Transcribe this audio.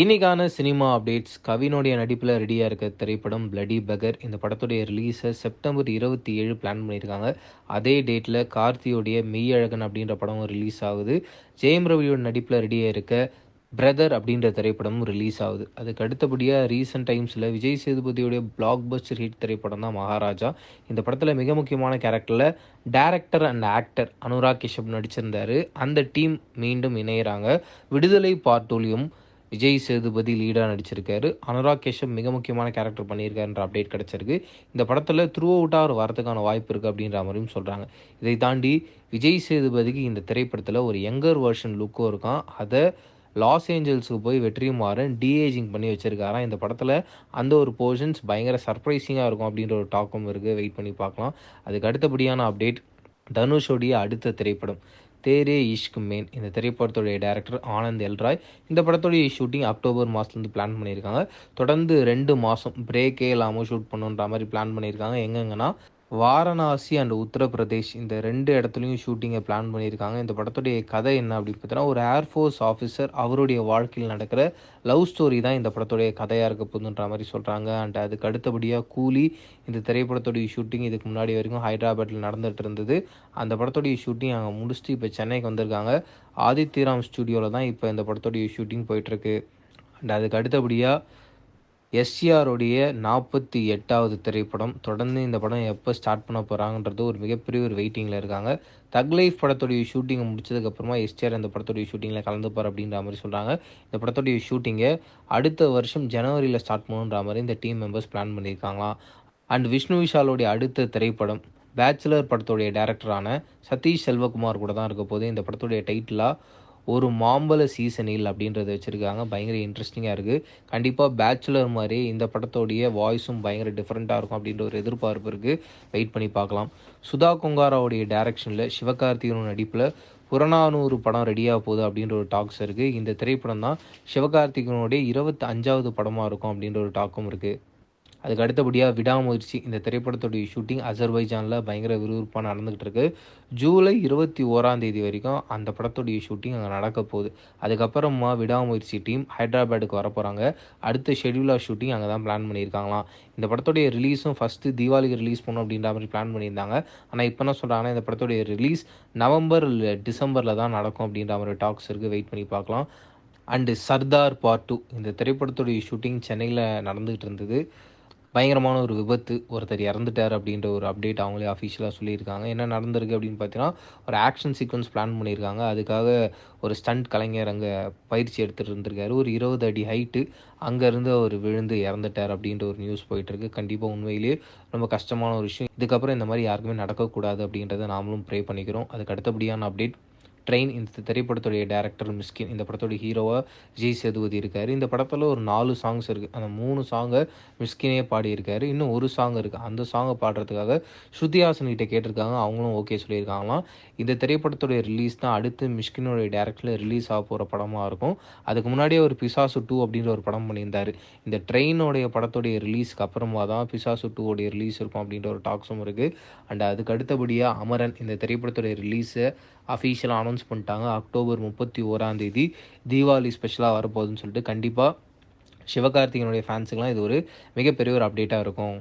இன்னைக்கான cinema updates. கவினுடைய நடிப்பில் ரெடியாக இருக்க திரைப்படம் பிளடி பகர் இந்த படத்துடைய ரிலீஸை செப்டம்பர் இருபத்தி ஏழு பிளான் பண்ணியிருக்காங்க. அதே டேட்டில் கார்த்தியோடைய மெய்யழகன் அப்படின்ற படமும் ரிலீஸ் ஆகுது. ஜெயம் ரவியோட நடிப்பில் ரெடியாக இருக்க பிரதர் அப்படின்ற திரைப்படமும் ரிலீஸ் ஆகுது. அதுக்கு அடுத்தபடியாக ரீசெண்ட் டைம்ஸில் விஜய் சேதுபதியோடைய பிளாக் பஸ்டர் ஹிட் திரைப்படம் தான் மகாராஜா. இந்த படத்தில் மிக முக்கியமான கேரக்டரில் director and actor Anurag Kashyap நடிச்சிருந்தார். அந்த டீம் மீண்டும் இணையிறாங்க. விடுதலை பார்ட்டோலியும் விஜய் சேதுபதி லீடாக நடிச்சிருக்காரு. அனுராக் கேஷப் மிக முக்கியமான கேரக்டர் பண்ணியிருக்காருன்ற அப்டேட் கிடச்சிருக்கு. இந்த படத்தில் த்ரூ அவுட்டாக ஒரு வரதுக்கான வாய்ப்பு இருக்குது அப்படின்ற மாதிரியும் சொல்கிறாங்க இதை தாண்டி விஜய் சேதுபதிக்கு இந்த திரைப்படத்தில் ஒரு யங்கர் வேர்ஷன் லுக்கும் இருக்கான். அதை லாஸ் ஏஞ்சல்ஸுக்கு போய் வெற்றிமாறன் டிஏஜிங் பண்ணி வச்சுருக்காராம் இந்த படத்தில் அந்த ஒரு போர்ஷன்ஸ் பயங்கர சர்ப்ரைசிங்காக இருக்கும் அப்படின்ற ஒரு டாக்கும் இருக்குது வெயிட் பண்ணி பார்க்கலாம். அதுக்கு அடுத்தபடியான அப்டேட் தனுஷோடைய அடுத்த திரைப்படம். தேரே இஷ்க் மேன். இந்த திரைப்படத்துடைய டேரக்டர் ஆனந்த் எல்ராய் இந்த படத்துடைய ஷூட்டிங் அக்டோபர் மாதத்துலேருந்து பிளான் பண்ணியிருக்காங்க. தொடர்ந்து ரெண்டு மாதம் பிரேக்கே இல்லாமல் ஷூட் பண்ணுன்ற மாதிரி பிளான் பண்ணியிருக்காங்க. எங்கெங்கன்னா வாரணாசி அண்ட் உத்தரப்பிரதேஷ் இந்த ரெண்டு இடத்துலையும் ஷூட்டிங்கை பிளான் பண்ணியிருக்காங்க. இந்த படத்துடைய கதை என்ன அப்படின்னு பார்த்தீங்கன்னா ஒரு ஏர்ஃபோர்ஸ் ஆஃபீஸர் அவருடைய வாழ்க்கையில் நடக்கிற லவ் ஸ்டோரி தான் இந்த படத்துடைய கதையாக இருக்க போகுதுன்ற மாதிரி சொல்கிறாங்க அண்ட் அதுக்கு அடுத்தபடியாக கூலி இந்த திரைப்படத்துடைய ஷூட்டிங் இதுக்கு முன்னாடி வரைக்கும் ஹைதராபாத்தில் நடந்துகிட்டு இருந்தது. அந்த படத்துடைய ஷூட்டிங் அங்கே முடிச்சுட்டு இப்போ சென்னைக்கு வந்திருக்காங்க. ஆதித்யராம் ஸ்டுடியோவில் தான் இப்போ இந்த படத்துடைய ஷூட்டிங் போயிட்டுருக்கு அண்ட் அதுக்கு அடுத்தபடியாக எஸ்சிஆருடைய நாற்பத்தி எட்டாவது திரைப்படம். தொடர்ந்து இந்த படம் எப்போ ஸ்டார்ட் பண்ண போகிறாங்கன்றது ஒரு மிகப்பெரிய ஒரு வெயிட்டிங்கில் இருக்காங்க. தக் லைஃப் படத்துடைய ஷூட்டிங்கை முடிச்சதுக்கப்புறமா எஸ்டிஆர் இந்த படத்துடைய ஷூட்டிங்கில் கலந்துப்பார் அப்படின்ற மாதிரி சொல்கிறாங்க இந்த படத்துடைய ஷூட்டிங்கை அடுத்த வருஷம் ஜனவரியில் ஸ்டார்ட் பண்ணணுன்ற மாதிரி இந்த டீம் மெம்பர்ஸ் பிளான் பண்ணியிருக்காங்களாம். அண்ட் விஷ்ணு விஷாலோடைய அடுத்த திரைப்படம் பேச்சுலர் படத்துடைய டேரக்டரான சதீஷ் செல்வகுமார் கூட தான் இருக்க போது இந்த படத்துடைய டைட்டிலாக ஒரு மாம்பழ சீசனில் அப்படின்றத வச்சுருக்காங்க. பயங்கர இன்ட்ரெஸ்டிங்காக இருக்குது கண்டிப்பாக பேச்சுலர் மாதிரி இந்த படத்தோடைய வாய்ஸும் பயங்கர டிஃப்ரெண்ட்டாக இருக்கும் அப்படின்ற ஒரு எதிர்பார்ப்பு இருக்குது வெயிட் பண்ணி பார்க்கலாம். சுதா கொங்காராவுடைய டைரக்ஷனில் சிவகார்த்திகன் நடிப்பில் புறநானூறு படம் ரெடியாக போகுது அப்படின்ற ஒரு டாக்ஸ் இருக்குது இந்த திரைப்படம் தான் சிவகார்த்திகனுடைய இருபத்தி அஞ்சாவது படமாக இருக்கும் அப்படின்ற ஒரு டாக்கும் இருக்குது அதுக்கு அடுத்தபடியாக விடாமுயற்சி. இந்த திரைப்படத்துடைய ஷூட்டிங் அசர்பைஜானில் பயங்கர விறுவிறுப்பாக நடந்துகிட்டு இருக்கு. ஜூலை இருபத்தி ஓராம் தேதி வரைக்கும் அந்த படத்துடைய ஷூட்டிங் அங்கே நடக்க போகுது. அதுக்கப்புறமா விடாமுயற்சி டீம் ஹைதராபாத்துக்கு வர போகிறாங்க அடுத்த ஷெடியூலாக ஷூட்டிங் அங்கே தான் பிளான் பண்ணியிருக்காங்களாம். இந்த படத்துடைய ரிலீஸும் ஃபஸ்ட்டு தீபாவளிக்கு ரிலீஸ் பண்ணணும் அப்படின்ற மாதிரி பிளான் பண்ணியிருந்தாங்க. ஆனால் இப்போ என்ன சொல்கிறாங்கன்னா இந்த படத்துடைய ரிலீஸ் நவம்பர் இல்லை டிசம்பரில் தான் நடக்கும் அப்படின்ற மாதிரி டாக்ஸ் இருக்குது வெயிட் பண்ணி பார்க்கலாம். அண்டு சர்தார் பார்ட் டூ இந்த திரைப்படத்துடைய ஷூட்டிங் சென்னையில் நடந்துகிட்டு இருந்தது. பயங்கரமான ஒரு விபத்து. ஒருத்தர் இறந்துட்டார் அப்படின்ற ஒரு அப்டேட் அவங்களே அஃபிஷியலாக சொல்லியிருக்காங்க. என்ன நடந்திருக்கு அப்படின்னு பார்த்தீங்கன்னா ஒரு ஆக்ஷன் சீக்வன்ஸ் பிளான் பண்ணியிருக்காங்க. அதுக்காக ஒரு ஸ்டண்ட் கலைஞர் அங்கே பயிற்சி எடுத்துகிட்டு இருந்திருக்காரு. ஒரு இருபது அடி ஹைட்டு அங்கேருந்து அவர் விழுந்து இறந்துட்டார் அப்படின்ற ஒரு நியூஸ் போயிட்டுருக்கு. கண்டிப்பாக உண்மையிலேயே ரொம்ப கஷ்டமான ஒரு விஷயம். இதுக்கப்புறம் இந்த மாதிரி யாருக்குமே நடக்கக்கூடாது அப்படின்றத நாமளும் ப்ரே பண்ணிக்கிறோம். அதுக்கு அடுத்தபடியான அப்டேட் ட்ரெயின் இந்த திரைப்படத்துடைய டேரக்டர் மிஸ்கின் இந்த படத்துடைய ஹீரோவாக ஜி சேதுபதி இருக்கார். இந்த படத்தில் ஒரு நாலு சாங்ஸ் இருக்குது அந்த மூணு சாங்கை மிஸ்கினே பாடியிருக்காரு. இன்னும் ஒரு சாங் இருக்குது அந்த சாங்கை பாடுறதுக்காக ஸ்ருதிஹாசன்கிட்ட கேட்டிருக்காங்க. அவங்களும் ஓகே சொல்லியிருக்காங்களாம். இந்த திரைப்படத்துடைய ரிலீஸ் தான் அடுத்து மிஸ்கினுடைய டேரக்டரில் ரிலீஸ் ஆக போகிற படமாக இருக்கும். அதுக்கு முன்னாடியே ஒரு பிசாசு டூ அப்படின்ற ஒரு படம் பண்ணியிருந்தார். இந்த ட்ரெயினுடைய படத்துடைய ரிலீஸ்க்கு அப்புறமா தான் பிசாசு டூவோடைய ரிலீஸ் இருக்கும் அப்படின்ற ஒரு டாக்ஸும் இருக்குது அண்ட் அதுக்கு அடுத்தபடியாக அமரன் இந்த திரைப்படத்துடைய ரிலீஸை அஃபீஷியலாக அனௌன்ஸ் பண்ணிட்டாங்க. அக்டோபர் முப்பத்தி ஓராம் தேதி தீபாவளி ஸ்பெஷலாக வரப்போகுதுன்னு சொல்லிட்டு கண்டிப்பாக சிவகார்த்திகனுடைய ஃபேன்ஸுக்கெலாம் இது ஒரு மிகப்பெரிய ஒரு அப்டேட்டாக இருக்கும்.